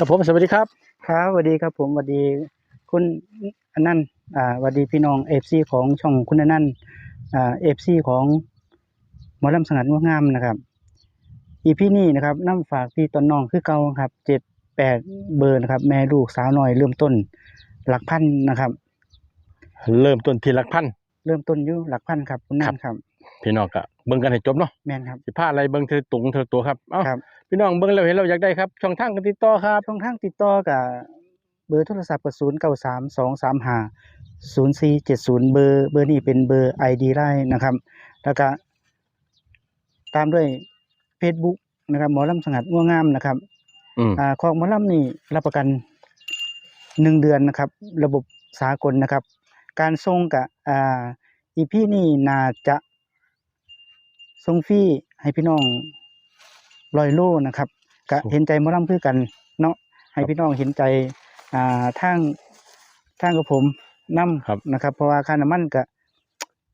ครับผมสวัสดีครับ ครับสวัสดีครับผมสวัสดีคุณอนันต์อ่าสวัสดีพี่น้องเอฟซีของช่องคุณอนันต์อ่าเอฟซีของหมอลำสงัดงดงามนะครับอีพี่นี่นะครับน้ำฝากพี่ตอนน้องคือเก่าครับเจ็ดแปดเบอร์นะครับ แม่ลูกสาวน้อยเริ่มต้น หลักพันนะครับ เริ่มต้นที่หลักพัน เริ่มต้นอยู่หลักพันครับคุณนันท์ครับ พี่น้องก็เบิ่งกันให้จบเนาะแม่นครับ สิพาอะไรเบิ่งเธอตุงเธอตัวครับเอ้าครับ พี่น้องเบิ่งแล้วเห็นเราอยากได้ครับ ช่องทางการติดต่อครับช่องทางติดต่อกับเบอร์โทรศัพท์กับศูนย์เก้าสามสองสามห้าศูนย์สี่เจ็ดศูนย์เบอร์เบอร์นี้เป็นเบอร์ไอดีไลน์นะครับ แล้วก็ตามด้วย Facebook นะครับหมอลำสงัดง่วงงามนะครับ อืม อ่าของหมอลำนี่รับประกันหนึ่งเดือนนะครับ ระบบสากลนะครับ การส่งกับอ่าอีพีนี่น่าจะ ส่งฟรีให้พี่น้องลอยโลนะครับก็เห็นใจหมอลำคือกันเนาะให้พี่น้องเห็นใจอ่าทางทางกับผมนํครับนะครับ เพราะว่าค่าน้ำมันก็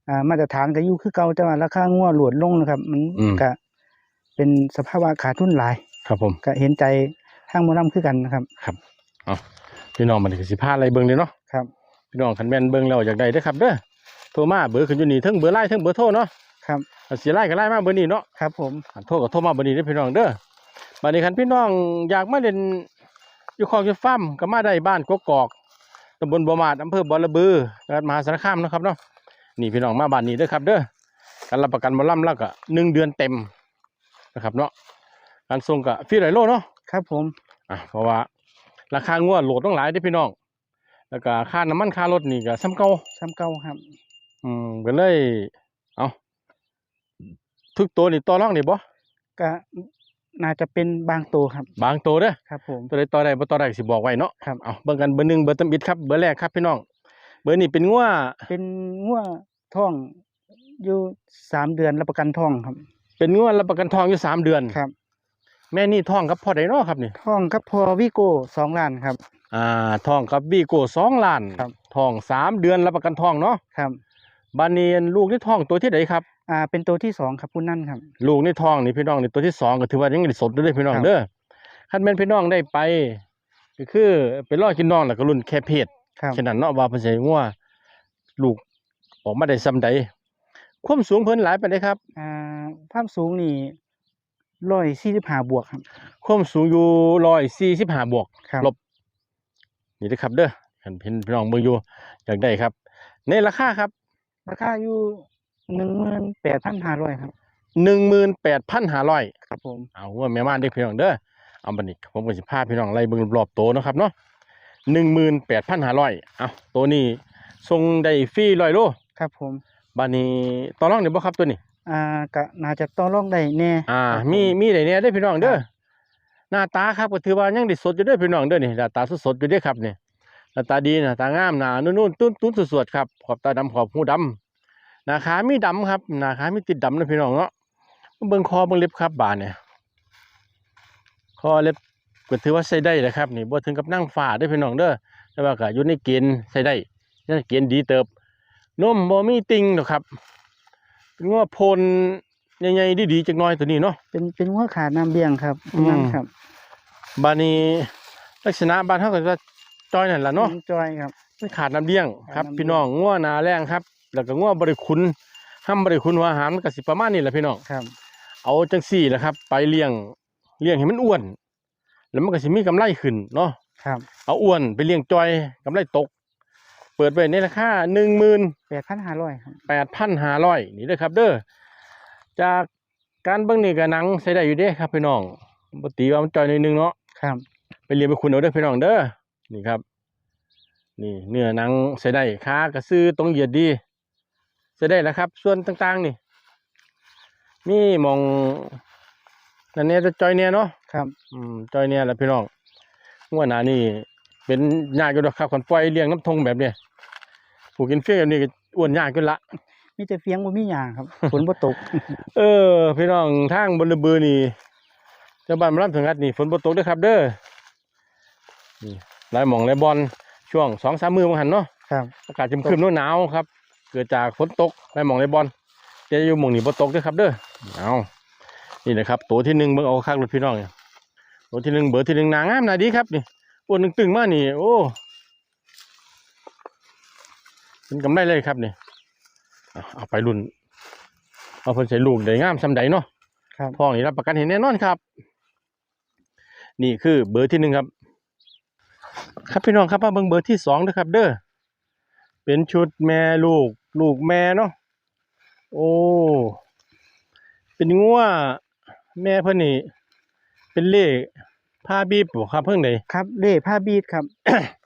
อ่ามาตรฐานก็อยู่คือเก่าแต่ว่าราคางัวหลวดลงนะครับ มันอืมก็เป็นสภาวะขาดทุนหลาย ครับ ผมก็เห็นใจทางหมอลำคือกันนะครับเอาพี่น้องมันก็สิพาอะไรเบิ่งเลยเนาะครับพี่น้องคันแม่นเบิ่งแล้วอยากได้เด้อครับเด้อโทรมาเบอร์ขึ้นอยู่นี่เทั้งเบอร์ไลน์เทั้งเบอร์โทรเนาะ ครับอันสิไลน์ก็ไลน์มาเบอร์นี้เนาะครับผมอันโทรก็โทรมาเบอร์นี้เด้อพี่น้องเด้อบัดนี้คันพี่น้องอยากมาเล่นอยู่คอกอยู่ฟาร์มก็มาได้บ้านกกอกตำบลบ่อมาดอำเภอบ่อระบือจังหวัดมหาสารคามเนาะครับเนาะนี่พี่น้องมาบ้านนี้เด้อครับ เด้อการรับประกันบ่ล่ำแล้วก็หนึ่งเดือนเต็มนะครับเนาะการส่งก็ฟรีหลายโลเนาะครับผมอะเพราะว่าราคางวดโหลดต้องหลายเด้อพี่น้อง แล้วก็ค่าน้ำมันค่ารถนี่ก็ซ้ำเก่าซ้ำเก่าครับ อืมก็เลยเอา ทุกตัวนี่ต่อรองนี่บ่ก็น่าจะเป็นบางตัวครับ บางตัวเด้อครับผมตัวใดต่อได้บ่ต่อได้ก็สิบอกไว้เนาะครับเอาเบิ่งกันเบอร์หนึ่งเบอร์ตำบิดครับเบอร์แรกครับพี่น้องเบอร์นี้เป็นงัวเป็นงัวท้องอยู่สามเดือนรับประกันท้องครับ เป็นงัวรับประกันทองอยู่สามเดือนครับ แม่นี่ท้องกับพ่อไดเนาะครับนี่ท้องกับพอวิโก้สองล้านครับอ่าท้องกับบีโก้สองล้านครับท้องสามเดือนรับประกันทองเนาะครับบานนี้ลูกในท้องตัวที่ใดครับ อ่าเป็นตัวที่สองครับคุณนั่นครับ ลูกในท้องนี่พี่น้องนี่ตัวที่สองก็ถือว่ายังได้สดอยู่เด้อพี่น้องครับเด้อคันแม่นพี่น้องได้ไปก็คือไปรอกินน้องแล้วก็รุ่นแค่เพศครับฉะนั้นเนาะว่าเพิ่นสิให้งัวลูกออกมาได้ซำใดความสูงเพิ่นหลายปานใดครับอ่าความสูงนี่ร้อยสี่สิบห้าบวกครับความสูงอยู่145บวกครับลบนี่เด้อครับเด้อคันเห็นพี่น้องเบิ่งอยู่อยากได้ครับ ในราคาครับ ราคาอยู่ หนึ่งหมื่นแปดพันห้าร้อยครับ18,500ครับผมเอาว่าแม่ม่านเด้อพี่น้องเด้อเอาบัดนี้ผมก็สิพาพี่น้องไล่เบิ่งรอบๆโตเนาะครับเนาะ18,500เอาตัวนี้ส่งได้ฟรี100โลครับผมบัดนี้ต่อรองได้บ่ครับตัวนี้ อ่าก็น่าจะต้องลองได้แน่อ่าครับผมีมีได้เนี่ยเด้อพี่น้องเด้อครับหน้าตาครับก็ถือว่ายังได้สดอยู่เด้อพี่น้องเด้อนี่หน้าตาสดๆอยู่เด้อครับนี่หน้าตาดีหน้าตางามหน้านุ่นๆตุ้นๆสวดๆครับขอบตาดำขอบหูดำ หน้าขามีดำครับหน้าขามีติดดำนะพี่น้องเนาะเบิ่งคอเบิ่งเล็บครับบาดเนี่ยคอเล็บก็ถือว่าใช้ได้แหละครับนี่บ่ถึงกับนั่งฟ้าเด้อพี่น้องเด้อแต่ว่าก็อยู่ในเกณฑ์ใช้ได้ในเกณฑ์ดีเติบนมบ่มีติ่งดอกครับเป็นว่าโพนใหญ่ๆดีๆจักหน่อยตัวนี้เนาะเป็นเป็นหัวขาน้ำเบี้ยงครับคุณนั่นอืมครับบานี้ลักษณะบ้านเฮาก็จะจอยนั่นล่ะเนาะจอยครับมันขาดน้ำเลี้ยงครับขาดน้ำเลี้ยงพี่น้องงัวหนาแรงครับ แล้วก็งัวบริคุณห้ามบริคุณหัวอาหารมันก็สิประมาณนี้แหละพี่น้องครับ เอาจังสี่แหละครับ ไปเลี้ยงเลี้ยงให้มันอ้วน แล้วมันก็สิมีกำไรขึ้นเนาะครับเอาอ้วนไปเลี้ยงจอยกำไรตก เปิดไว้ในราคาหนึ่งหมื่น แปดพันห้าร้อยครับแปดพันห้าร้อยนี่เด้อครับ เด้อจากการเบิ่งนี่ก็หนังใช้ได้อยู่เด้ครับพี่น้องปกติว่ามันจอยหนิดนึงเนาะครับไปเรียนไปคุณเอาเด้อพี่น้องเด้อนี่ครับ นี่เนื้อหนังใส่ได้ขากระซื้อตรงเหยียดดี ใส่ได้แล้วครับ ส่วนต่างๆ นี่มีหมองนั่นเนี่ยจะจอยเนี่ยเนาะครับอืมจอยเนี่ยแหละพี่น้องงวดหน้านี่เป็นยากอยู่ดอกครับคนปล่อยเลี้ยงน้ำทงแบบเนี้ยผูกกินเฟี้ยแบบนี้ก็อ้วนยากขึ้นละมีแต่เฟียงบ่มีหยาครับฝนบ่ตก เออ พี่น้องทางบนระเบือนี่เจ้าบ้านมารับถึงงัดนี่ฝนบ่ตกเด้อครับ เด้อนี่หลายหม่องหลายบอลช่วงสองสามมือมังหันเนาะครับอากาศจะครึมๆหนาวๆครับ เกิดจากฝนตกหลายหม่องหลายบอลจะอยู่หม่องนี่บ่ตกเด้อครับเด้อเอานี่นะครับตัวที่หนึ่งเบิ่งเอาข้างรถพี่น้องเนี่ยตัวที่หนึ่งเบอร์ที่หนึ่งนางงามนาดีครับนี่อ้วนตึงๆมากนี่โอ้เป็นกำไรเลยครับนี่เอาเอาไปรุ่น เอาเพิ่นใส่ลูกได้งามซำใดเนาะครับทองนี่รับประกันเห็นแน่นอนครับ นี่คือเบอร์ที่หนึ่งครับ ครับพี่น้องครับมาเบิ่งเบอร์ที่สองด้วยครับ เด้อ เป็นชุดแม่ลูก ลูกแม่เนาะโอ้เป็นงัวแม่เพิ่นนี่เป็นเล่ผ้าบีบบ่ครับเพิ่งไดครับเล่ผ้าบีดครับ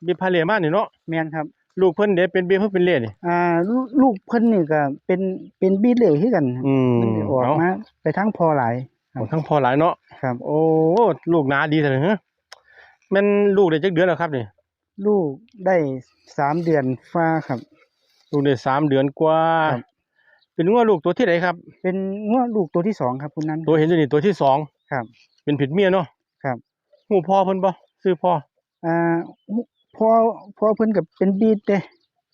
บีบผ้าเล่มานี่เนาะแมนครับ ลูกเพิ่นเด้เป็นบีบเพิ่นเป็นเล่นี่อ่าลูกลูกเพิ่นนี่ก็เป็นเป็นบีดเล่คือกันครับอืมมันได้ออกเอามาไปทั้งพอหลายเอาทั้งพอหลายเนาะครับ โอ้ลูกหนาดีจังเลยฮะแม่นลูกได้จักเดือนแล้วครับนี่ ลูกได้สามเดือนฟ้าครับ ลูกได้สามเดือนกว่า ครับ เป็นงัวลูกตัวที่ไหนครับ เป็นงวลูกตัวที่สองครับคุณนั้นตัวเห็นอยู่นี่ตัวที่สองครับ เป็นผิดเมียเนาะครับ หูพ่อเพิ่นบ่ซื้อพ่ออ่าพอพอเพิ่นกับเป็นบีดเด้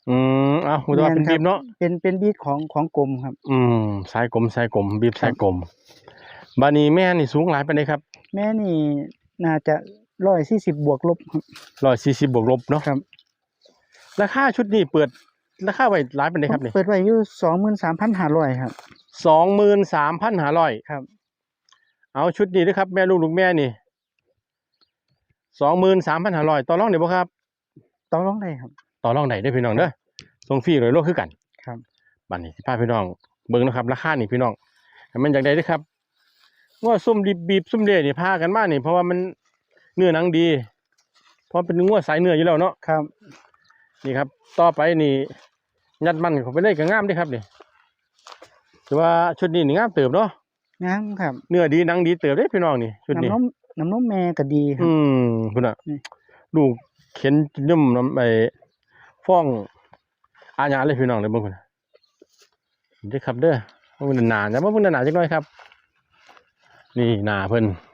อืมอะหูตัวาเป็นแม่นครับบีบเนาะเป็นเป็นบีดของของกรมครับอืมสายกลมสายกลมบีบครับสายกลมบานี้แม่นี่สูงหลายปานใดครับ แม่นี่น่าจะ ร้อยสี่สิบบวกลบครับ140บวกลบเนาะครับ ราคาชุดนี้เปิดราคาไว้หลายปานใดครับนี่เปิดไว้อยู่สองหมื่นสามพันห้าร้อยครับ23,500ครับ เอาชุดนี้เด้อครับ แม่ลูกลูกแม่นี่23,500ต่อรองได้บ่ครับต่อรองได้ครับ ต่อรองได้เด้อพี่น้องเด้อส่งฟรีเลยโลคือกัน ครับบัดนี้สิพาพี่น้องเบิ่งนะครับ ราคานี่พี่น้องถ้ามันอยากได้เด้อครับว่าส้มดิบบีบส้มเดนี่พากันมานี่เพราะว่ามัน เนื้อหนังดี เพราะเป็นงัวสายเนื้ออยู่แล้วเนาะครับ นี่ครับ ต่อไปนี่ยัดมันเข้าไปเลยก็งามเด้อครับนี่ถือว่าชุดนี้นี่งามเติบเนาะงามครับ เนื้อดีหนังดีเติบเด้อพี่น้องนี่ชุดนี้น้ำนมน้ำนมแม่ก็ดีครัอืบมคุณอะนี่ ลูกเข็นนุ่มน้ำไอ้ฟ้องอาญาเลยพี่น้องเลยบางคนน่ะเด้อครับเด้อมันหนาจะมาเพิ่งหนาจังน้อยครับ นี่หนาเพิ่นค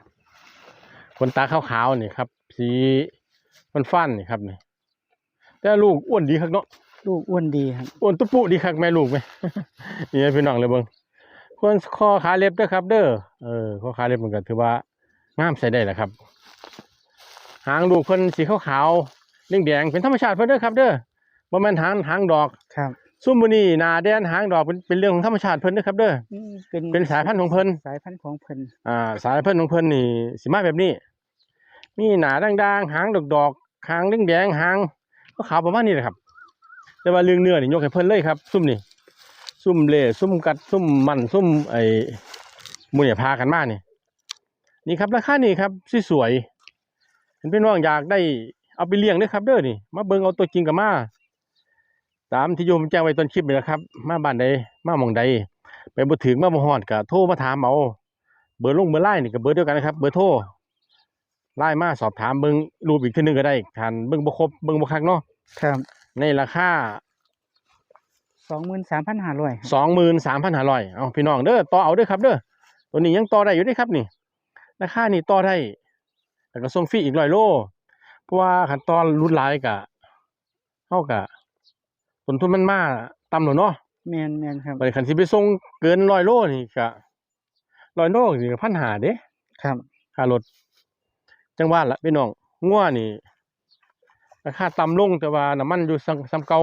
นตาขาวๆนี่ครับ สีมันฟันๆนี่ครับนี่แต่ลูกอ้วนดีครับเนาะลูกอ้วนดีครับอ้วนตุ๊ปุดีครับแม่ลูกไหมนี่ให้พี่น้องเลยเบิ่งควรข้อขาเล็บเด้อครับ เด้อเออข้อขาเล็บมันก็ถือว่างามใส่ได้แหละครับ หางลูกเพิ่นสีขาวๆแดงๆเป็นธรรมชาติเพิ่นเด้อครับ เด้อบ่แม่นหางหางดอกครับซุ่มมื้อนี้หน้าแดนหางดอกเป็นเป็นเรื่องของธรรมชาติเพิ่นเด้อครับ เด้ออืมเป็นเป็นสายพันธุ์ของเพิ่นสายพันธุ์ของเพิ่นอ่า สายพันธุ์ของเพิ่นนี่สิมาแบบนี้ มีหนาด่างๆหางดอกๆหางแดงๆหางก็ขาวประมาณนี้แหละครับ แต่ว่าเรื่องเนื้อนี่ยกให้เพิ่นเลยครับ ซุ่มนี่ซุ่มเล่ซุ่มกัดซุ่มมันซุ่มไอ้หมูเนี่ยพากันมานี่นี่ครับราคานี่ครับสวยๆเห็นพี่น้องอยากได้เอาไปเลี้ยงเด้อครับ เด้อนี่ มาเบิ่งเอาตัวจริงกับมาตามที่โยมแจ้งไว้ต้นคลิปนี่แหละครับ มาบ้านใดมาหม่องใด ไปบ่ถึงมาบ่ฮอดก็โทรมาถามเอาเบอร์ลงเบอร์ไลน์นี่ก็เบอร์เดียวกันนะครับ เบอร์โทร ไลน์มาสอบถามเบิ่งรูปอีกทีหนึงก็ได้คันเบิ่งบ่ครบเบิ่งบ่คักเนาะครับในราคา สองหมื่นสามพันห้าร้อยสองหมื่นสามพันห้าร้อยเอาพี่น้องเด้อต่อเอาเด้อครับเด้อตัวนี้ยังต่อได้อยู่เด้อครับนี่ราคานี่ต่อได้แล้วก็ส่งฟรีอีกร้อยโล เพราะว่าขั้นตอนรุดหลายกะเท่ากับต้นทุนมันมาต่ำหน่อยเนาะแมนแมนครับบริคันสิไปส่งเกินร้อยโลนี่กะร้อยโลนี่ก็พันหาเด้ครับค่ารถ จังหวัดละพี่น้องงัวนี่ราคาต่ำลงแต่ว่าน้ำมันอยู่ซ้ำเก่า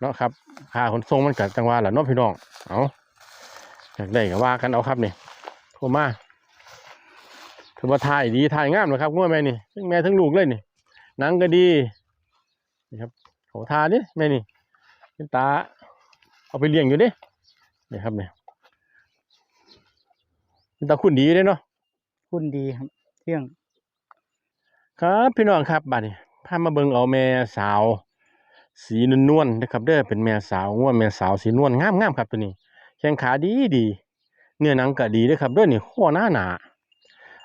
เนาะครับค่าขนส่งมันกับจังหวัดละเนาะพี่น้องเอาอยากได้ก็ว่ากันเอาครับนี่โทรมาถือว่าถ่ายดีถ่ายงามเลยครับงัวแม่นี่ทั้งแม่ทั้งลูกเลยนี่หนังก็ดีนี่ครับเขาทาดิแม่นี่เป็นตาเอาไปเลี้ยงอยู่ดินี่ครับเนี่ยเป็นตาคุณดีเลยเนาะคุณดีครับเที่ยง ครับพี่น้องครับบัดนี้พามาเบิ่งเอาแม่สาว สีนวลๆนะครับเด้อเป็นแม่สาวง่วแม่สาวสีนวลงามๆครับตัวนี้แข้งขาดีดีเนื้อหนังก็ดีเด้อครับเด้อนี่ข้อหน้าหนา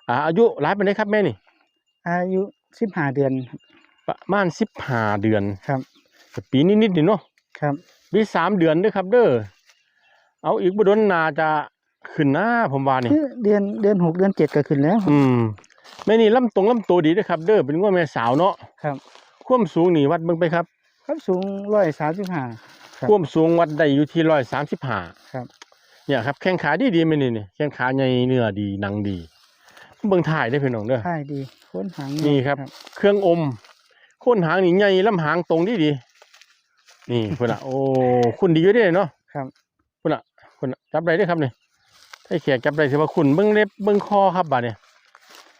อ่าอายุหลายปานใดครับแม่นี่ อายุสิบห้าเดือนครับประมาณ15เดือนครับก็ปีนิดๆนี่เนาะครับปีสามเดือนเด้อครับ เด้อเอาอีกบ่ดนน่าจะขึ้นหน้าผมว่านี่คือเดือนเดือนหกเดือนเจ็ดก็ขึ้นแล้วครับอืม แม่นี่ลำตรงลำตัวดีเด้อครับ เด้อเป็นง่วแม่สาวเนาะครับ ความสูงนี่วัดเบิ่งไปครับ ครับสูงร้อยสามสิบห้า ครับ ความสูงวัดได้อยู่ที่ร้อยสามสิบห้าครับ เนี่ยครับแข้งขาดีดีไหมนี่นี่แข้งขาใหญ่เนื้อดีหนังดี เบิ่งถ่ายได้อพี่น้องเด้อ ใช่ดีโค้นหางนี่ครับ เครื่องอมโคนหางนี่ใหญ่ลำหางตรงดีดีนี่พุ่นอะโอ้คุณดีอยู่เด้เนาะครับ พุ่นอะพุ่นอะจับได้เด้อครับนี่ให้แขกจับได้ถือว่าคุณเบิ่งเล็บเบิ่งคอครับบาดเนี่ย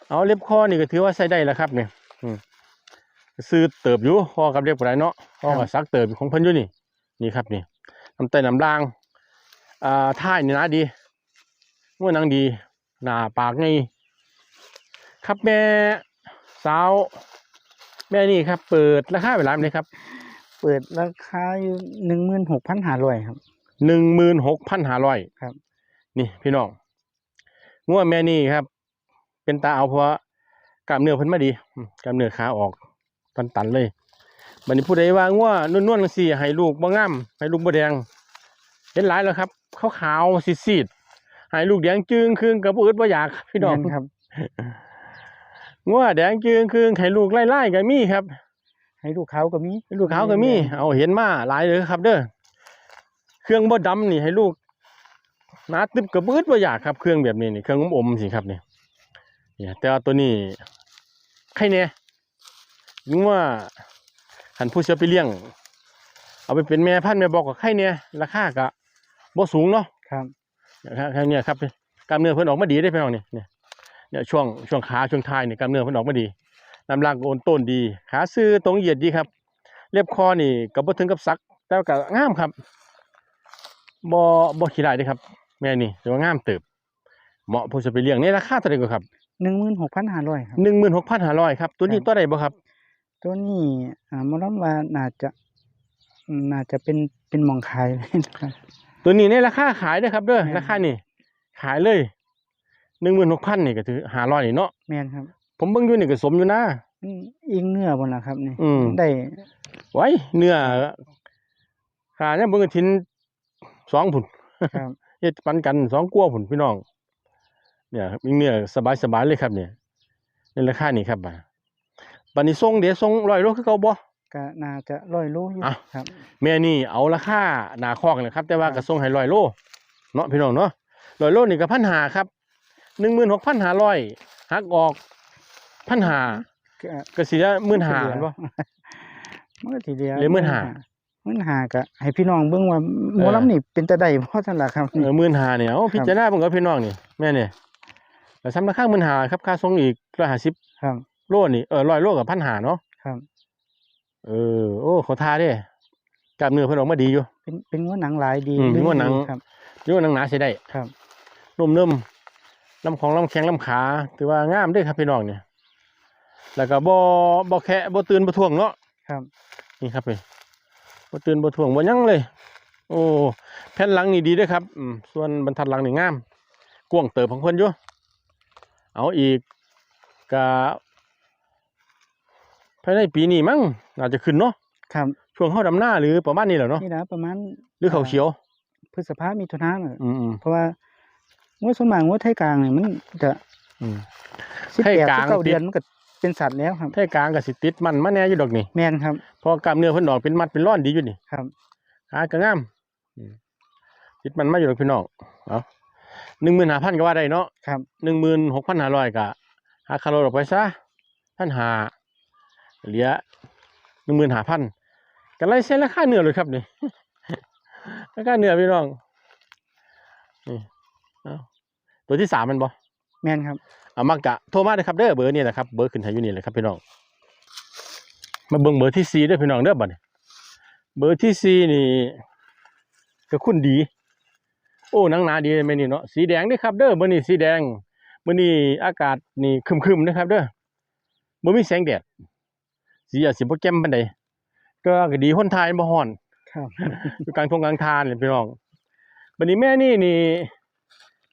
เอาเล็บคอนี่ก็ถือว่าใส่ได้แล้วครับนี่อืมซื้อเติบอยู่คอกับเล็บก็ได้เนาะคอกับซักเติบของเพิ่นอยู่นี่ นี่ครับนี่น้ำไตน้ำลางอ่าท่ายนี่นะดีง่วหนังดี หน้าปากไงครับแม่สาว แม่นี่ครับ เปิดราคาเวลาไหนครับ เปิดราคาอยู่หนึ่งหมื่นหกพันห้าร้อยครับหนึ่งหมื่นหกพันห้าร้อยครับ นี่พี่น้องง่วแม่นี่ครับ เป็นตาเอาเพราะว่ากล้ามเนื้อเพิ่นมาดีอืมกล้ามเนื้อขาออกตันตันๆเลยบัดนี้ผู้ใดว่าง่วนวลๆจังซี่ให้ลูกบ่งามให้ลูกบ่แดงเห็นหลายแล้วครับขาวๆซีดๆให้ลูกแดงจึงครึ่งกับบ่อึดบ่อยากพี่น้องแม่ครับง่วแดงจึงครึ่งให้ลูกไล่ๆก็มีครับ ให้ลูกเขาก็มีให้ลูกขาวก็มี เอาเห็นมาหลายเลยครับ เด้อเครื่องบ่ดำนี่ให้ลูกหนาตึบกับบืดบ่อยากครับ เครื่องแบบนี้นี่เครื่องอมอมๆสิครับนี่ เนี่ยแต่ว่าตัวนี้ใครเนี่ยนึกว่าหันผู้เสียไปเลี้ยง เอาไปเป็นแม่พันธุ์แม่บอกกับใครเนี่ยราคาก็บ่สูงเนาะครับนะครับแค่เนี้ครับกล้ามเนื้อเพิ่นออกมาดีได้อพี่น้องนี่เนี่ยเนี่ยช่วงช่วงขาช่วงท้ายนี่กล้ามเนื้อเพิ่นออกมาดีน้ำล่างก็โอนต้นดีขาซื้อตรงเหยียดดีครับ เรียบคอนี่ก็บ่ถึงกับซัก แต่ว่าก็งามครับบ่บ่ขี้ร้ายเด้อครับ แม่นี่แต่ว่างามเติบ เหมาะผู้จะไปเลี้ยงในราคาเท่าไหร่ก็ครับ หนึ่งหมื่นหกพันห้าร้อยครับ16,500ครับ ตัวนี้ครับตัวใดบ่ครับ ตัวนี้อ่าหมอลำว่าน่าจะน่าจะเป็นเป็นหมองขายเลยนะครับ ตัวนี้ในราคาขายเด้อครับเด้อแม่น ราคานี่ขายเลย16,000นี่ก็ถือ500นี่เนาะแม่นครับผมเบิ่งอยู่นี่ก็สมอยู่นะอืมอิงเนื้อบนละครับนี่อืม ได้ไว้เนื้อขาเนี่ยเบิ่งกระทินสองผุนครับ เฮ็ดปันกันสองกัวผุนพี่น้อง เนี่ยครับมีเนื้อสบายสบายๆเลยครับเนี่ยในราคานี้ครับบ่าบัดนี้ส่งเดี๋ยวส่งร้อยโลคือเก่าบ่ก็น่าจะร้อยโลอยู่อะครับแม่นี่เอาราคาหนาคอกเลยครับ แต่ว่าครับก็ส่งให้ร้อยโลเนาะพี่น้องเนาะร้อยโลนี่ก็พันหาครับหนึ่งหมื่นหกพันหาร้อยหักออกพันหาก็ก็สิได้หมื่นหาทีเดียวบ่มันก็ทีเดียวเหลือ15,000หมื่นหาก็ให้พี่น้องเบิ่งว่าหมอลำนี่เป็นตาได้เพราะซั่นล่ะครับเออหมื่นหาเนี่ยเอาพิจารณาเบิ่งกับพี่น้องนี่แม่เนี่ย แต่ซ้ำราคาหมื่นหาครับค่าส่งอีกร้อยห้าสิบครับ โลนี่เออร้อยโลกับพันหาเนาะครับ เออโอ้เขาทาเด้กล้ามเนื้อเพิ่นออกมาดีอยู่ เป็นเป็นงัวหนังหลายดีอืมลึกงัวหนัง ดีครับอยู่หนังหนาใช้ได้ครับ นุ่มเนิ่มลำของลำแข็งลำขาถือว่างามเด้อครับพี่น้องเนี่ยแล้วก็บ่บ่แคะบ่ตื่นบ่ท่วงเนาะครับ นี่ครับเลยบ่ตื่นบ่ท่วงบ่หยังเลย โอ้แผ่นหลังนี่ดีเด้อครับอืมส่วนบรรทัดหลังนี่งามกว้างเติบของเพิ่นอยู่ เอาอีกก็ภายในปีนี้มั้งน่าจะขึ้นเนาะครับช่วงเข้าดำหน้าหรือประมาณนี้แหละเนาะนี่นะประมาณหรือเขาเขียวพฤษภามิถุนาน่ะอืมอืมเพราะว่างัวส่วนมากงัวไทยกลางนี่มันจะอืมสิบไทยแปดกลางสิบเก้าติดเดือนมันก็เป็นสัตว์แล้วครับไทยกลางก็สิติดมันมาแน่อยู่ดอกนี่แม่นครับเพอกล้ามเนื้อเพิ่นออกเป็นมัดเป็นร่อนดีอยู่นี่ครับขากระงามอืมติดมันมาอยู่ดอกพี่น้องเอา หนึ่งหมื่นห้าพันก็ว่าได้เนาะครับหนึ่งหมื่นหกพันห้าร้อยก็หาคาร์โลออกไปซะพันหาเหลือหนึ่งหมื่นห้าพันกันไล่เส้นราคาเนื้อเลยครับนี่ราคาเนื้อพี่น้องนี่เอาตัวที่สามแมันบ่แม่นครับเอามากะโทรมาเลยครับเด้อเบอร์นี่แหละครับเบอร์ขึ้นให้อยู่นี่เลยครับพี่น้องมาเบิ่งเบอร์ที่สี่เด้อพี่น้องเด้อบัดนี้เบอร์ที่สี่นี่ก็คุณดี โอ้หนังหนาดีแม่นี่เนาะสีแดงเด้อครับเด้อเบอร์นี้สีแดงเบอร์นี้อากาศนี่ครึมๆนะครับเด้อบ่มีแสงแดดสีอาจสิบ่แจ่มปานใดก็ก็ดีคนไทยบ่ฮ้อนครับอยู่กลางทงกลางทานเลยพี่น้องบัดนี้แม่นี่นี่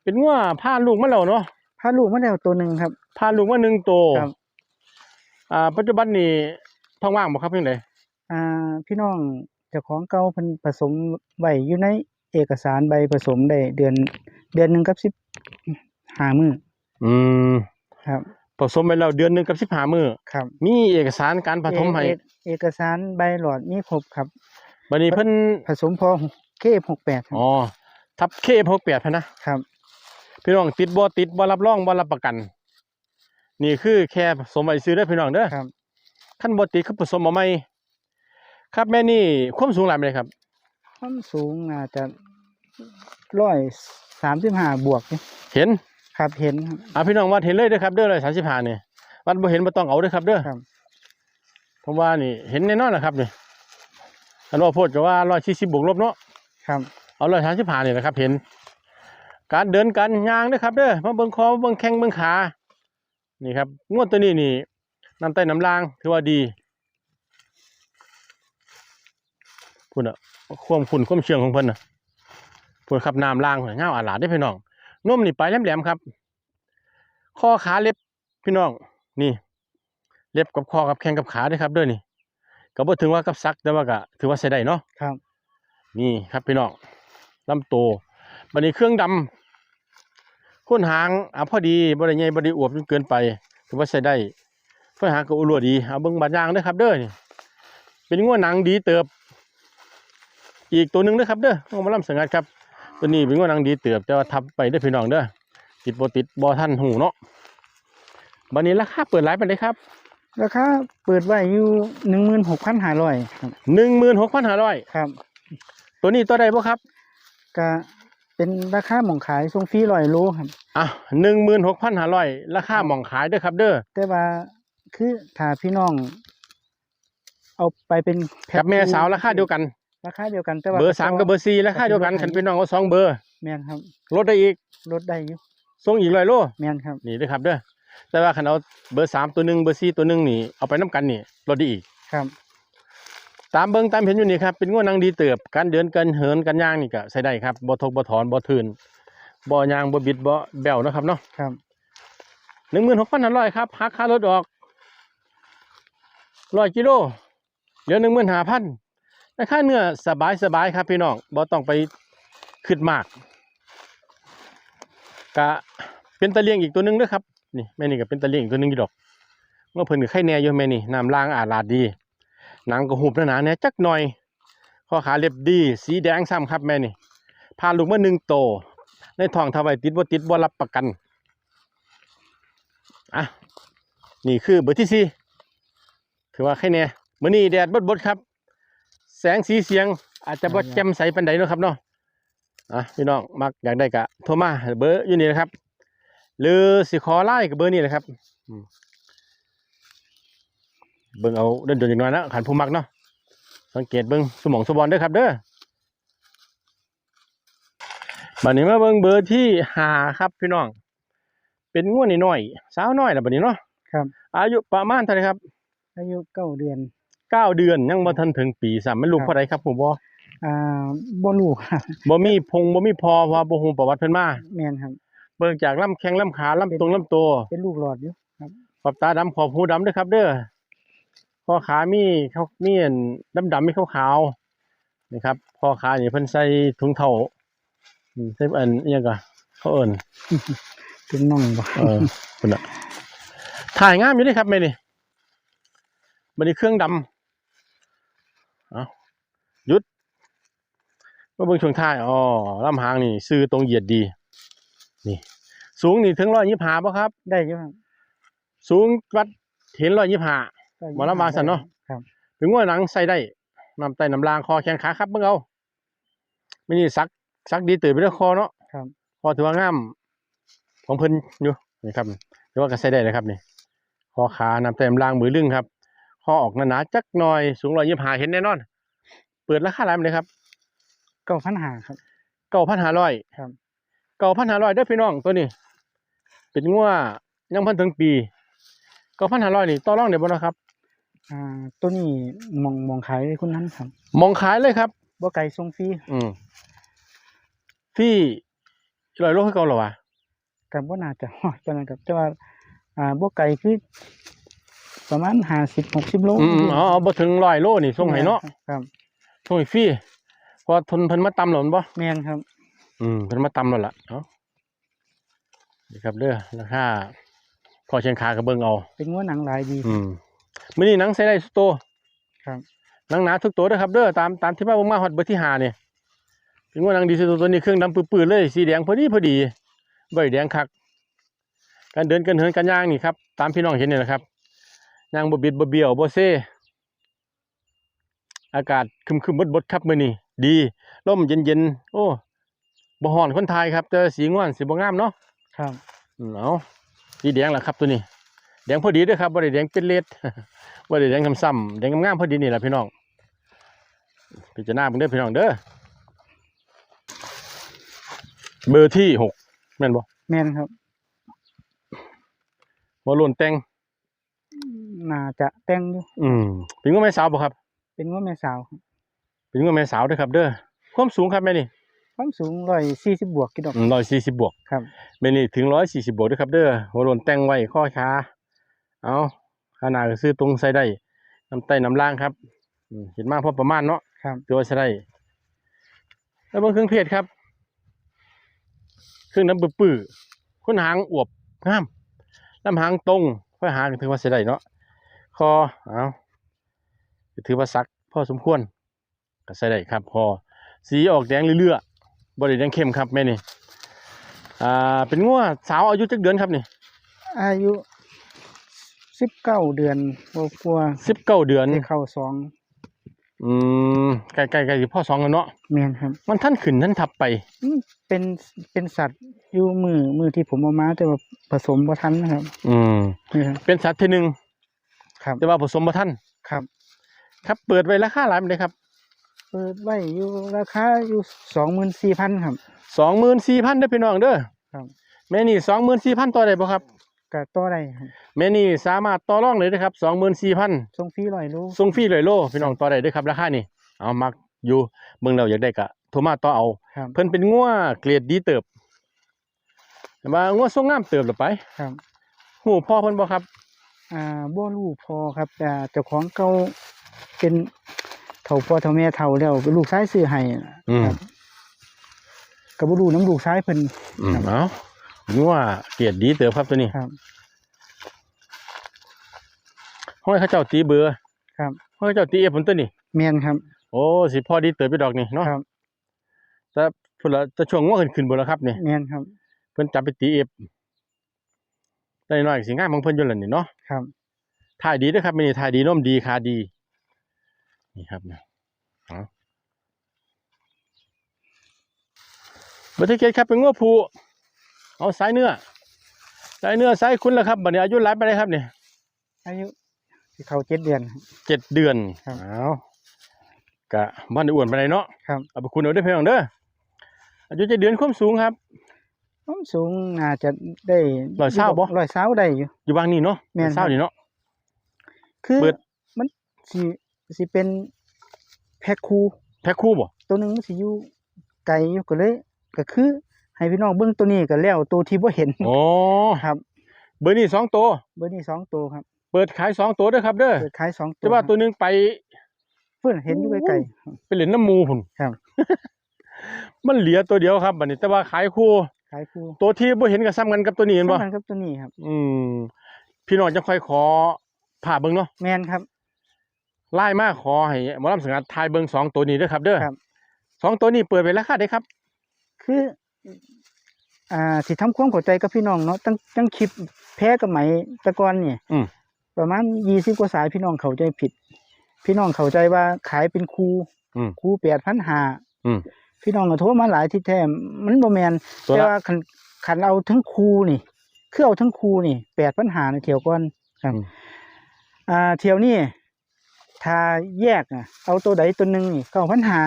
เป็นงัวพาลูกมาแล้วเนาะพาลูกมาแล้วตัวหนึ่งครับพาลูกมาหนึ่งตัวครับ อ่า ปัจจุบันนี่ท้องว่างบ่ครับเพียงใดอ่า พี่น้องเจ้าของเก่าเพิ่นผสมไว้อยู่ใน เอกสารใบผสมได้เดือน เดือนหนึ่งกับสิบห้ามื้ออืมครับ ผสมไปแล้วเดือนหนึงกับสิบห้ามื้อครับ มีเอกสารการผสมให้เอกเอกสารใบหลอดมีครบครับบัดนี้เพิ่นผสมพอเคฟหกแปดอ๋อทับเคพกแปดพะนะครับพี่น้องติดบ่ติดบ่รับรองบ่รับประกัน นี่คือแค่ผสมไว้ซื้อได้อพี่น้องเด้อครับขั้นบ่ติดคือผสมเอาใหม่ครับแม่นี่ความสูงหลายปานใดครับ ความสูงน่าจะ ร้อยสามสิบห้าบวกนี่เห็นครับเห็นครับอ่าพี่น้องวัดเห็นเลยเด้อครับเด้อเลย35นี่วัดบ่เห็นบ่ต้องเอาเด้อครับเด้อครับผมว่านี่เห็นแน่นอนนะครับนี่อันว่าโพดก็ว่า140บวกลบเนาะครับเอา135นี่นะครับ เห็น การเดินการย่างเด้อครับเด้อมาเบิ่งคอมาเบิ่งแข้งเบิ่งขานี่ครับงวดตัวนี้นี่น้ำใต้น้ำล่างถือว่าดีพุ่นอะความขุ่นความเชื่องของเพิ่นน่ะ พุ่นครับน้ำล่างพุ่นเงาอาหลาดได้อพี่น้องนมนี่ไปแหลมๆครับ ข้อขาเล็บพี่น้อง นี่ เล็บกับคอกับแข้งกับขาเด้อครับเด้อนี่ก็บ่ถึงว่ากับซักแต่ว่าก็ถือว่าใช้ได้เนาะครับ นี่ครับพี่น้องลำโตวบันนี้เครื่องดำข้นหางอะพอดีบ่ได้ใหญ่บ่ได้อวบจนเกินไปถือว่าใช้ได้เพื่อหางก็อุลัวดีเอาเบิ่งบาดยางเด้อครับ เด้อนี่เป็นงัวหนังดีเติบ อีกตัวหนึงเด้อครับเด้อเอามาลำสังัดครับ ตัวนี้เป็นงัวหนังดีเติบแต่ว่าทับไปเด้อพี่น้องเด้อติดบ่ติดบ่ทันหูเนาะบัดนี้ราคาเปิดหลายปานใดครับราคาเปิดไว้อยู่หนึ่งหมื่นหกพันห้าร้อยครับ16,500ครับ ตัวนี้ตัวใดบ่ครับก็เป็นราคาหมองขายส่งฟรีร้อยโลครับอะ16,500ราคาหม่องขายเด้อครับ เด้อแต่ว่าคือถ้าพี่น้อง เอาไปเป็นพ็กับแม่สาวราคาเดียวกัน ราคาเดียวกันแต่ว่าเบอร์สามกับเบอร์สี่ราคาเดียวกันขันเป็นน้องเอาสองเบอร์แม่นครับลดได้อีกลดได้อยู่ส่งอีกร้อยโลแม่นครับนี่เด้อครับเด้อแต่ว่าขันเอาเบอร์สามตัวหนึ่งเบอร์สี่ตัวหนึ่งนี่เอาไปน้กันนี่ลดได้อีกครับ ตามเบิ้งตามเห็นอยู่นี่ครับเป็นงวดนางดีเติบการเดินกันเหินกันย่างนี่ก็ใช้ได้ครับบ่ทกบ่ถอนบ่ทืนบ่ยางบ่บิดบ่แบวนะครับเนาะครับหนึ่งหมื่นหกพันห้าร้อยครับหักค่ารถออกร้อยกิโลเหลือหนึ่งหมื่นห้าพัน ราคาเนื้อสบายสบายครับพี่น้องบ่ต้องไปขึ้นมากกะเป็นตะเลียงอีกตัวหนึงเด้วยครับนี่แม่นี่ก็เป็นตะเลียงอีกตัวหนึงอยู่ดอกเมื่อเพิ่นก็ไข่แหน่อยู่แม่นี่น้ำล้างอาลาดดีหนังก็หุบหนาๆเนี่ยจักหน่อยข้อขาเรียบดีสีแดงซ้ำครับแม่นี่พาลูกมาหนึ่งโตในท้องทวายติดบ่ติดบ่รับประกันอะนี่คือเบอร์ที่สี่ถือว่าแค่เนี้มื้อนี้แดดบดๆครับ งสีเสียง อาจจะบ่แจ่มใสปานใดเนาะครับเนาะอะพี่น้องมักอยากได้กะโทรมาเบอร์อยู่นี่นะครับ หรือสิขอไลน์กับเบอร์นี้นะครับอืมเบิ่งเอาเดินๆอย่างน้อยนะขันผู้มักเนาะสังเกตเบิ่งสมองสมบอลเด้อครับเด้อบัดนี้มาเบิ่งเบอร์ที่ห้าครับพี่น้อง เป็นงวดน้อยๆสาวน้อยแล้วบัดนี้เนาะครับ อายุประมาณเท่าไหร่ครับ อายุเก้าเดือน เก้าเดือนยังบ่ทันถึงปีสามมันลูกครับเท่าไหร่ครับผมบ่อ่าบ่รู้ครับบ่มีพงบ่มีพอเพราะว่าบ่ฮู้ประวัติเพิ่นมาแม่นครับ เบิ่งจากลำแข้งลำขาลำตรงลำตัวเป็นลูกหลอดอยู่ขอบตาดำขอบหูดำเด้อครับ เด้อข้อขามีเขามีอันดำๆมีขาวๆนี่ครับข้อขานี่เพิ่นใส่ถุงเท้าอืมใส่อันอิหยังก็เขาเอิ้นเป็นน้องบ่เออเพิ่นน่ะถ่ายงามอยู่เด้ครับแม่นี่บัดนี้เครื่องดำเอาหยุด มาเบิ่งช่วงท้ายอ๋อลำหางนี่ ซื้อตรงเหยียดดี นี่ สูงนี่ถึง125บ่ครับ ได้อยู่ครับสูงวัดเห็น125ได้หมอลำวางซั่นเนาะ ครับ ถึงว่าหนังใส่ได้น้ำไตน้ำลางคอแขนขาครับเบิ่งเอาไม่นี่ซักซักดีตื่นไปด้วยคอเนาะครับ คอถือว่างามของเพิ่นอยู่นี่ครับถือว่าก็ใส่ได้เลยครับนี่คอขาน้ำไตน้ำลางมือลึงครับคอออกหนาๆจักหน่อยสูงร้อยยี่สิบห้าเห็นแน่นอน เปิดราคาหลายมันเลยครับ เก้าพันห้าครับเก้าพันห้าร้อยครับเก้าพันห้าร้อยเด้อพี่น้องตัวนี้ เป็นงัวยังพันถึงปีเก้าพันห้าร้อยนี่ต่อรองเดี๋ยวบ่นะครับ อ่าตัวนี้มองมองขายคุณนั้นครับมองขายเลยครับบ่ไก่ส่งฟรีอืมพี่ลอยโลกให้เก่าเหรอวะกับบ่น่าจะฮอดปานนั้นครับแต่ว่า อ่าบ่ไก่คือประมาณ50 60โลอืมอ๋อเอาบ่ถึงร้อยโลนี่ส่งให้เนาะครับส่งให้ฟรีเพอทนเพิ่นมาตำหล่นบ่แม่นครับ อืมเพิ่นมาตำแล้วล่ะเอ้านี่ครับเด้อราคาพอเชียงคาก็เบิ่งเอา เป็นงัวหนังหลายดีอืมมื้อนี้หนังใส่ได้ทุกตัวครับหนังหนาทุกตัวเด้อครับเด้อตามตามที่มาเบิ่งมาฮอดเบอร์ที่ห้านี่เป็นว่าหนังดีสุดตัวนี้เครื่องดำปื้อๆเลยสีแดงพอดีพอดีใบแดงคักการเดินกันเหินกันย่างนี่ครับตามพี่น้องเห็นนี่แหละครับย่างบ่บิดบ่เบี้ยวบ่เซ่ อากาศครึมๆบดๆครับมื้อนี้ดีลมเย็นๆโอ้บ่ฮ้อนคนไทยครับแต่สีง่วนสิบ่งามเนาะครับอืมเอาสีแดงล่ะครับตัวนี้แดงพอดีเด้อครับบ่ได้แดงเป็นเล็ดบ่ได้แดงซ้ำๆแดงงามๆพอดีนี่ล่ะพี่น้องพิจารณาเบิ่งเด้อพี่น้องเด้อเบอร์ที่หกแม่นบ่แม่นครับบ่หล่นแต่งน่าจะแต่งอยู่อืมเป็นงูแม่สาวบ่ครับ เป็นว่าแม่สาวครับเป็นงูแม่สาวเด้อครับ เด้อความสูงครับแม่นี่ความสูงร้อยสี่สิบบวกกี่ดอกอืม140บวกครับแม่นี่ถึง140บวกเด้อครับเด้อบ่หล่นแต่งไว้ข้อขาเอาขนาดก็ซื้อตรงใส่ได้น้ำใต้น้ำล่างครับอืมเห็นมาพอประมาณเนาะครับถือว่าใช้ได้แล้วเบางเครื่องเพศครับ เครื่องน้ำปื้อปื้อๆคนหางอวบงามลำหางตรงค่อยหางถือว่าใช้ได้เนาะคอเอาก็ ถือว่าซักพอสมควรก็ใช้ได้ครับคอสีออกแดงเรื่อยๆบริแดงเข้มครับแม่นี่อ่าเป็นงัวสาวอายุจักเดือนครับนี่ อายุสิบเก้าเดือนกว่าสิบเก้าเดือนๆที่เข้าสองอืมใกล้ๆใกล้สิพ่อสองแล้วเนาะแม่นครับ มันท่านขึ้นท่านทับไปอืมเป็นเป็นสัตว์อยู่มือมือที่ผมเอามาแต่ว่าผสมบ่ทันนะครับ อืมนี่ครับเป็นสัตว์ที่หนึ่งครับ แต่ว่าผสมมาท่านครับ ครับเปิดไว้ราคาหลายมันเลยครับเปิดไว้อยู่ราคาอยู่สองหมื่นสี่พันครับสองหมื่นสี่พันเด้อพี่น้องเด้อครับแม่นี่สองหมื่นสี่พันต่อได้บ่ครับก็ต่อได้ครับแม่นี่สามารถต่อรองเลยนะครับสองหมื่นสี่พันส่งฟรีร้อยโลส่งฟรีเลยโลพี่น้องต่อได้เด้วยครับราคานี่เอามักอยู่เบิ่งเราอยากได้กะโทรมาต่อเอาครับเพิ่นเป็นงัวเกรดดีเติบแต่ว่างัวทรงงามเติบหรือไปครับหูพ่อเพิ่นบ่ครับ อ่าบ่รู้พอครับแต่เจ้าของเก่า เป็นเฒ่าพ่อเฒ่าแม่เฒ่าแล้วเป็นลูกชายซื้อให้อืมครับก็บ่รู้น้ำลูกชายเพิ่นอืมเอางัวเกรดดีเติบครับตัวนี้ครับ ห้อยเขาเจ้าตีเบอร์ครับห้อยเขาเจ้าตีเอฟเพิ่นตัวนี้ แม่นครับ โอ้สิพอดีเติบไปดอกนี่เนาะครับ แต่พุ่นละจะช่วงงัวขึ้นขึ้นบ่แล้วครับนี่แม่นครับ เพิ่นจับไปตีเอฟได้น้อยสิงามของเพิ่นอยู่แล้วนี่เนาะครับ ถ่ายดีเด้วยครับมื้อนี้ถ่ายดีนมดีคาดี นี่ครับนะเอาบัตรเกตครับเป็นงัวผูเอาสายเนื้อสายเนื้อสายคุณแล้วครับบัดนี้อายุหลายไปเลยครับเนี่ยอายุสิเข้าเจ็ดเดือนครับเจ็ดเดือนครับเอากะบ้านได้อ้วนไปเลยเนาะครับเอาไปคุณเอาได้อเพียงเด้ออายุเจ็ดเดือนความสูงครับความสูงน่าจะได้ร้อยเศร้าบ่ร้อยเศร้าได้อยู่อยู่บางนี่เนาะแม่นครับเศร้านี่เนาะคือเบิดมันสิ สิเป็นแพ็คคู่แพ็คคู่บ่ตัวหนึงมันสิอยู่ไกลอยู่ก็เลยก็คือ ให้พี่น้องเบิ่งตัวนี้ก็แล้วตัวที่บ่เห็นโอ้ครับเบอร์นี่สองตัว เบอร์นี้สองตัวครับเปิดขายสองตัวเด้อครับเด้อเปิดขายสองตัวแต่ว่าครับตัวหนึงไปเพิ่นเห็นอยู่ไกลๆครับไปเล่นน้ำหมูพุ่นครับ มันเหลือตัวเดียวครับบัดนี้แต่ว่าขายคู่ ขายคู่ตัวที่บ่เห็นก็ซ้ำกันกับตัวนี้เห็นบ่สำคัญครับตัวนี้ครับ อืมพี่น้องจะค่อยขอผ่าเบิ่งเนาะแม่นครับ ไล่มาขอให้หมอลำสังกัดทายเบิ่งสองตัวนี้เด้อครับ เด้อครับ สองตัวนี้เปิดไปราคาได้ครับ คืออ่าสิทำความเข้าใจกับพี่น้องเนาะตั้งตั้งคลิปแพ้กับไหมแตะกอนนี่อืม ประมาณยี่สิบกว่าสายพี่น้องเข้าใจผิด พี่น้องเข้าใจว่าขายเป็นครูอืม ครูแปดพันหาอืม พี่น้องก็โทรมาหลายที่แท้มันบ่แมนตัวแต่ละ ว่าคันคันเอาทั้งครูนี่คือเอาทั้งครูนี่แปดพันหาในเที่ยวก่อนครับ อืม อ่าเที่ยวนี้ ถ้าแยกอะ เอาตัวใดตัวหนึ่งนี่เก้าพันหา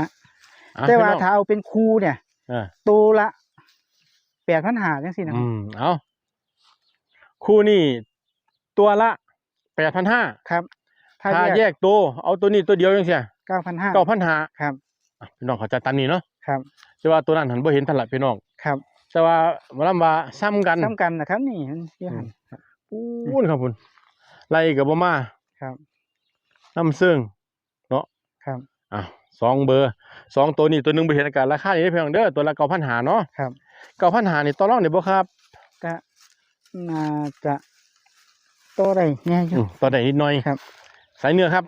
อะแต่ว่าพี่น้องถ้าเอาเป็นครูเนี่ย เออตัวละแปดพันหาจังสินะคอืรับมเอาคู่นี่ตัวละแปดพันห้าครับ ถ้าถ้าแยแยกกตัวเอาตัวนี้ตัวเดียวจังซี่เก้าพันห้าเก้าพันห้าครับ พี่น้องเขาใจะตันนี้เนาะครับ แต่ว่าตัวนั้นหันบ่เห็นทันละพี่น้อง ครับแต่ว่าหมอลำว่าซ้ำกัน ซ้ำกันนะครับ นี่มันเยอะหันพูนครับคุณไล่กับบ่มาครับ น้ำซึ่งเนาะครับอะสองเบอร์สองตัวนี้ตัวหนึ่งบริเห็นอากาศราคาอยู่ในเพียงเด้อตัวละเก้าพันหาเนาะครับเก้าพันหานี่ต่อรองได้บ่ครับก็น่าจะโตได้แน่ออืยู่มต่อได้นิดหน่อยครับ สายเนื้อครับ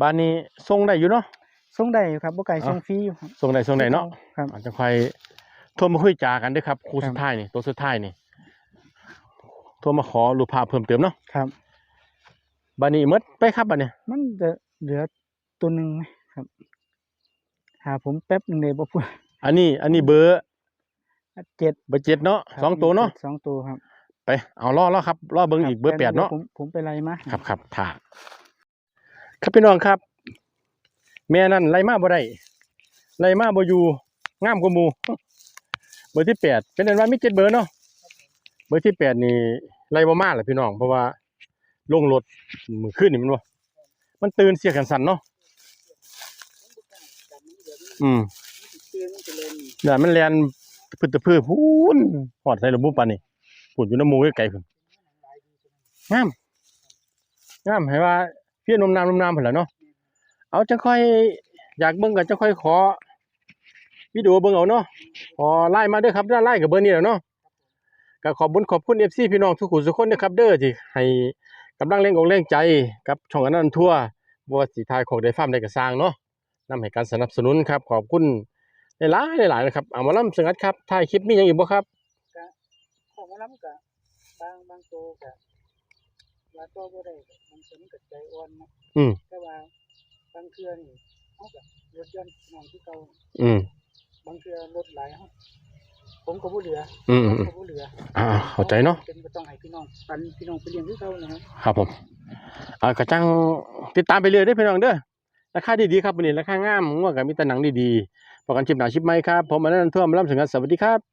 บ้านนี้ส่งได้อยู่เนาะส่งได้อยู่ครับบ่ไก่อะส่งฟรีอยู่ครับส่งได้ส่งได้เนาะครับอาจจะค่อยโทรมาคุยจากันเด้อครับคู่ครับสุดท้ายนี่ตัวสุดท้ายนี่โทรมาขอรูปภาพเพิ่มเติมเนาะครับ บัดนี้หมดไปครับบัดนี้มันจะเหลือตัวหนึ่งไหมครับ หาผมแป๊บหนึ่งเลยบ่พูดอันนี้ อันนี้เบอร์เจ็ดเบอร์เจ็ดเนาะครับสองตัวเนาะสองตัวครับ ไปเอาล่อแล้วครับล่อเบิ้งอีกเบอร์แปดเนาะผมผมไปไล่มาครับครับถ่าครับพี่น้องครับ แม่นั่นไล่มาบ่ได้ไล่มาบ่อยู่งามกว่าหมู่เบอร์ที่แปดเป็นอันว่ามีเจ็ดเบอร์เนาะเบอร์ที่แปดนี่ไล่บ่มาแหละพี่น้องเพราะว่า ลงรถมือขึ้นนี่มันบ่มันตื่นเสียกันสั่นเนาะอืมเดี๋ยวมันแลนพึ่ตะพื้พูนหอดใส่ระบุปานนี่พูดอยู่น้ำมูไกลๆพุ่นงามงามให้ว่าเพี้ยนนมน้ำนมน้ำพุ่นแหละเนาะเอาจังค่อยอยากเบิ่งก็จังค่อยขอวิดีโอเบิ่งเอาเนาะขอไล่มาด้อครับไล่กับเบอร์นี้แหละเนาะก็ขอบคุญขอบคุณ FC พี่น้องทุกคนทุกคนนะครับเด้อที่ให้ กำลังแรงอกแรงใจกับช่องอนันต์ทั่วบ่ว่าสิทายของได้ฟาร์มได้ก็สร้างเนาะนำให้การสนับสนุนครับ ขอบคุณหลายๆหลายๆนะครับเอามาล่ำสงัดครับถ่ายคลิปมีหยังอีกบ่ครับของล้ำกับบางบางตัวกับว่าตัวบ่ได้ก็บางตัวมันก็ใจอ่อนเนาะอืมแต่ว่าบางเทื่อนี่เฮาก็รถยนต์น้องที่เก่าอืมบางเทื่อรถหลายเฮา ผมก็บ่เหลืออืมผอืมมอืมก็บ่เหลืออ่าเข้าใจเนาะเป็นบ่ต้องให้พี่น้องปันพี่น้องไปเลี้ยงคือเก่านะครับครับผมอ่ากระจังติดตามไปเรื่อยได้อพี่น้องเด้อราคาดีๆครับวันนี้ราคางามง่วงกับมีแต่หนังดีๆประกันชิปหนาชิปไหมครับผมอนันต์ทั่วมาล่ำถึงกันสวัสดีครับ